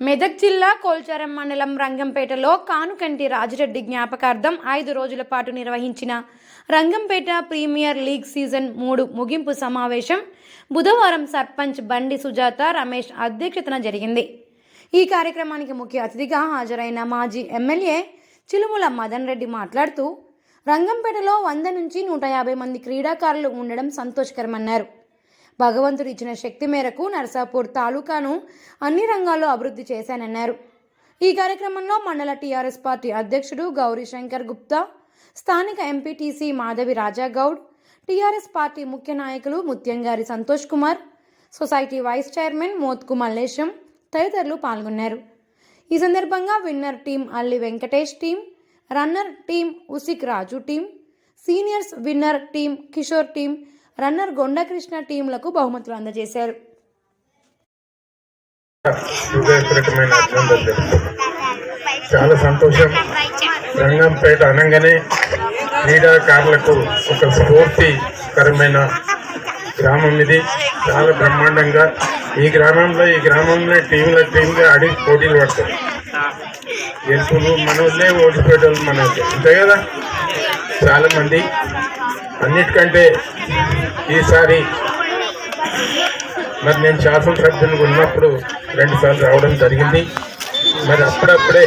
మెదక్ జిల్లా కోల్చారం మండలం రంగంపేటలో కానుకంటి రాజిరెడ్డి జ్ఞాపకార్థం ఐదు రోజుల పాటు నిర్వహించిన రంగంపేట ప్రీమియర్ లీగ్ సీజన్ మూడు ముగింపు సమావేశం బుధవారం సర్పంచ్ బండి సుజాత రమేష్ అధ్యక్షతన జరిగింది. ఈ కార్యక్రమానికి ముఖ్య అతిథిగా హాజరైన మాజీ ఎమ్మెల్యే చిలుముల మదన్ రెడ్డి మాట్లాడుతూ రంగంపేటలో వంద నుంచి నూట యాభై మంది క్రీడాకారులు ఉండడం సంతోషకరమన్నారు. భగవంతుడు ఇచ్చిన శక్తి మేరకు నర్సాపూర్ తాలూకాను అన్ని రంగాల్లో అభివృద్ధి చేశానన్నారు. ఈ కార్యక్రమంలో మండల టీఆర్ఎస్ పార్టీ అధ్యక్షుడు గౌరీ శంకర్ గుప్తా స్థానిక MPTC Madhavi Rajagoud TRS party ముఖ్య నాయకులు Muthyamgari Santosh Kumar society vice chairman Mothku Mallesham తదితరులు పాల్గొన్నారు. ఈ సందర్భంగా winner team Alli Venkatesh team runner team Usik Raju team seniors winner team Kishore team runner Gondakrishna టీంలకు బహుమతులు అందజేశారు. చాలా సంతోషం. రంగంపేట అనగానే క్రీడాకారులకు ఒక స్ఫూర్తికరమైన గ్రామం ఇది. చాలా బ్రహ్మాండంగా ఈ గ్రామంలో ఈ గ్రామంలో టీంల టీంగా ఆడి పోటీలు పడతాయి గెలుపులు మనోళ్ళే ఓడిపోయేటోళ్ళు మనోళ్ళే. అంతే కదా? చాలా మంది అన్నిటికంటే ఈసారి మరి నేను శాసనసభ్యునిగా ఉన్నప్పుడు రెండు సార్లు రావడం జరిగింది. మరి అప్పుడప్పుడే